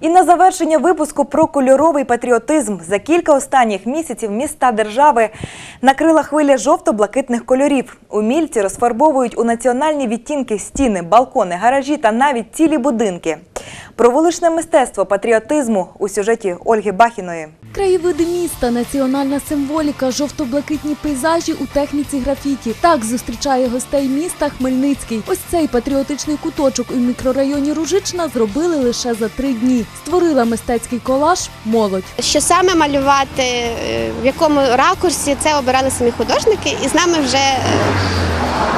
І на завершення випуску про кольоровий патріотизм за кілька останніх місяців міста держави накрила хвиля жовто-блакитних кольорів. Умільці розфарбовують у національні відтінки стіни, балкони, гаражі та навіть цілі будинки. Про вуличне мистецтво патріотизму у сюжеті Ольги Бахіної. Краєвиди міста, національна символіка, жовто-блакитні пейзажі у техніці графіті. Так зустрічає гостей міста Хмельницький. Ось цей патріотичний куточок у мікрорайоні Ружична зробили лише за три дні. Створила мистецький колаж молодь. Що саме малювати, е, в якому ракурсі, це обирали самі художники і з нами вже е,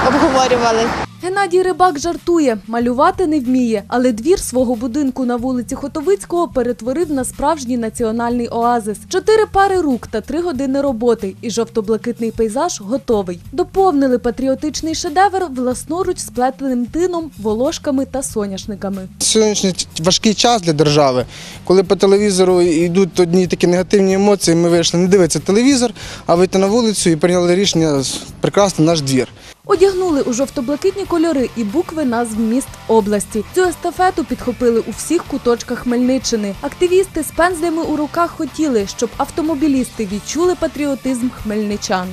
обговорювали. Геннадій Рибак жартує, малювати не вміє, але двір свого будинку на вулиці Хотовицького перетворив на справжній національний оазис. Чотири пари рук та три години роботи, і жовто-блакитний пейзаж готовий. Доповнили патріотичний шедевр власноруч сплетеним тином, волошками та соняшниками. Сьогоднішній важкий час для держави, коли по телевізору йдуть одні такі негативні емоції, ми вийшли не дивитися телевізор, а вийти на вулицю і прийняли рішення прикрасти наш двір. Одягнули у жовто-блакитні кольори і букви назв міст області. Цю естафету підхопили у всіх куточках Хмельниччини. Активісти з пензлями у руках хотіли, щоб автомобілісти відчули патріотизм хмельничан.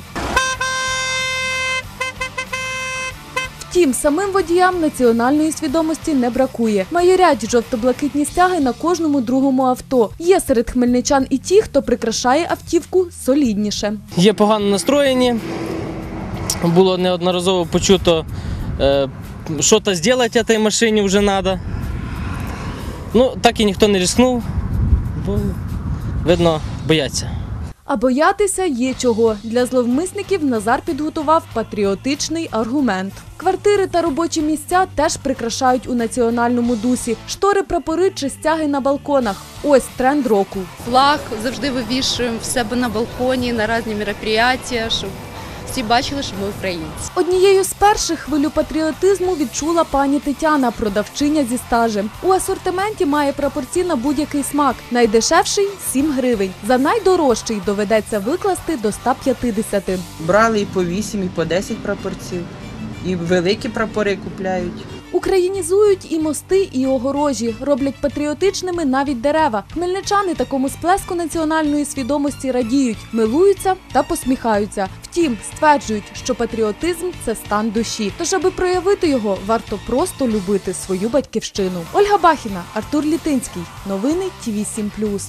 Втім, самим водіям національної свідомості не бракує. Майорять жовто-блакитні стяги на кожному другому авто. Є серед хмельничан і ті, хто прикрашає автівку солідніше. є погано настроєні. Було неодноразово почуто, е, що то зробити цій машині вже треба. Ну, так і ніхто не рискнув, бо, видно, бояться. А боятися є чого. Для зловмисників Назар підготував патріотичний аргумент. Квартири та робочі місця теж прикрашають у національному дусі. Штори, прапори чи стяги на балконах. Ось тренд року. флаг завжди вивішуємо в себе на балконі на різні мероприятия, щоб всі бачили, що ми українці. Однією з перших хвилю патріотизму відчула пані Тетяна, продавчиня зі стажем. У асортименті має прапорці на будь-який смак. Найдешевший 7 гривень. За найдорожчий доведеться викласти до 150. Брали і по 8, і по 10 прапорців, і великі прапори купляють. Українізують і мости, і огорожі, роблять патріотичними навіть дерева. Хмельничани такому сплеску національної свідомості радіють, милуються та посміхаються. Втім, стверджують, що патріотизм це стан душі. Тож, аби проявити його, варто просто любити свою батьківщину. Ольга Бахіна, Артур Літинський. Новини ТІВІ 7+.